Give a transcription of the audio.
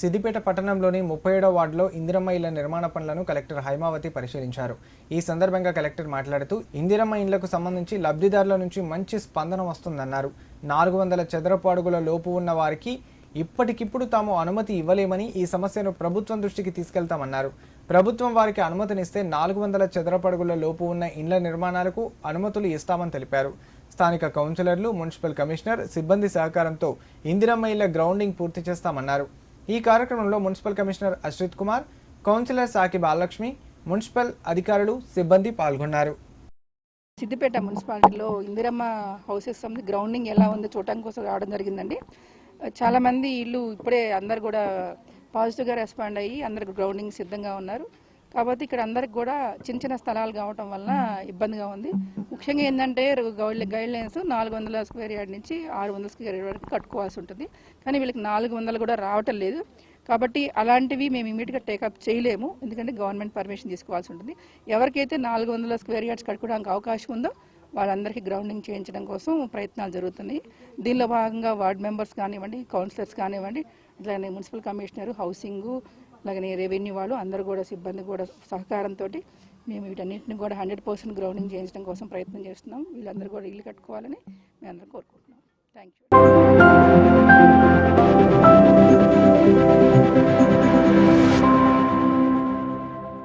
సిద్దిపేట పట్టణంలోని ముప్పై ఏడో వార్డులో ఇందిరమ్మ ఇళ్ళ నిర్మాణ పనులను కలెక్టర్ హైమావతి పరిశీలించారు. ఈ సందర్భంగా కలెక్టర్ మాట్లాడుతూ ఇందిరమ్మ ఇళ్ళకు సంబంధించి లబ్ధిదారుల నుంచి మంచి స్పందన వస్తుందన్నారు. నాలుగు వందల చదరపు అడుగుల లోపు ఉన్న వారికి ఇప్పటికిప్పుడు తాము అనుమతి ఇవ్వలేమని ఈ సమస్యను ప్రభుత్వం దృష్టికి తీసుకెళ్తామన్నారు. ప్రభుత్వం వారికి అనుమతినిస్తే నాలుగు వందల చదరపడుగుల లోపు ఉన్న ఇండ్ల నిర్మాణాలకు అనుమతులు ఇస్తామని తెలిపారు. స్థానిక కౌన్సిలర్లు మున్సిపల్ కమిషనర్ సిబ్బంది సహకారంతో ఇందిరమ్మ ఇళ్ళ గ్రౌండింగ్ పూర్తి చేస్తామన్నారు. ఈ కార్యక్రమంలో municipal commissioner Ashrith Kumar councillor Saki Balalakshmi municipal అధికారులు సిబ్బంది పాల్గొన్నారు. సిద్దిపేట మున్సిపాలిటీలో ఇందిరమ్మ హౌసెస్ గ్రౌండింగ్ ఎలా ఉందో చూడటానికి కోసం రావడం జరిగిందండి. చాలామంది ఇల్లు ఇప్పుడే అందరు కూడా పాజిటివ్గా రెస్పాండ్ అయ్యి అందరు గ్రౌండింగ్ సిద్ధంగా ఉన్నారు. కాబట్టి ఇక్కడ అందరికి కూడా చిన్న చిన్న స్థలాలు కావటం వలన ఇబ్బందిగా ఉంది. ముఖ్యంగా ఏంటంటే గైడ్ లైన్స్ నాలుగు వందల స్క్వేర్ యార్డ్ నుంచి ఆరు వందల స్క్వేర్ యార్డ్ వరకు కట్టుకోవాల్సి ఉంటుంది. కానీ వీళ్ళకి నాలుగు వందలు కూడా రావటం లేదు. కాబట్టి అలాంటివి మేము ఇమీడియట్గా టేకప్ చేయలేము. ఎందుకంటే గవర్నమెంట్ పర్మిషన్ తీసుకోవాల్సి ఉంటుంది. ఎవరికైతే నాలుగు వందల స్క్వేర్ యార్డ్స్ కట్టుకోవడానికి అవకాశం ఉందో వాళ్ళందరికీ గ్రౌండింగ్ చేయించడం కోసం ప్రయత్నాలు జరుగుతున్నాయి. దీనిలో భాగంగా వార్డ్ మెంబర్స్ కానివ్వండి కౌన్సిలర్స్ కానివ్వండి అట్లాగే మున్సిపల్ కమిషనర్ హౌసింగ్ అలాగే రెవెన్యూ వాళ్ళు అందరూ కూడా సిబ్బంది కూడా సహకారంతో మేము వీటన్నింటిని కూడా హండ్రెడ్ పర్సెంట్ గ్రౌండింగ్ చేయించడం కోసం ప్రయత్నం చేస్తున్నాం. వీళ్ళందరూ కూడా ఇల్లు కట్టుకోవాలని మేము అందరూ కోరుకుంటున్నాం. Thank you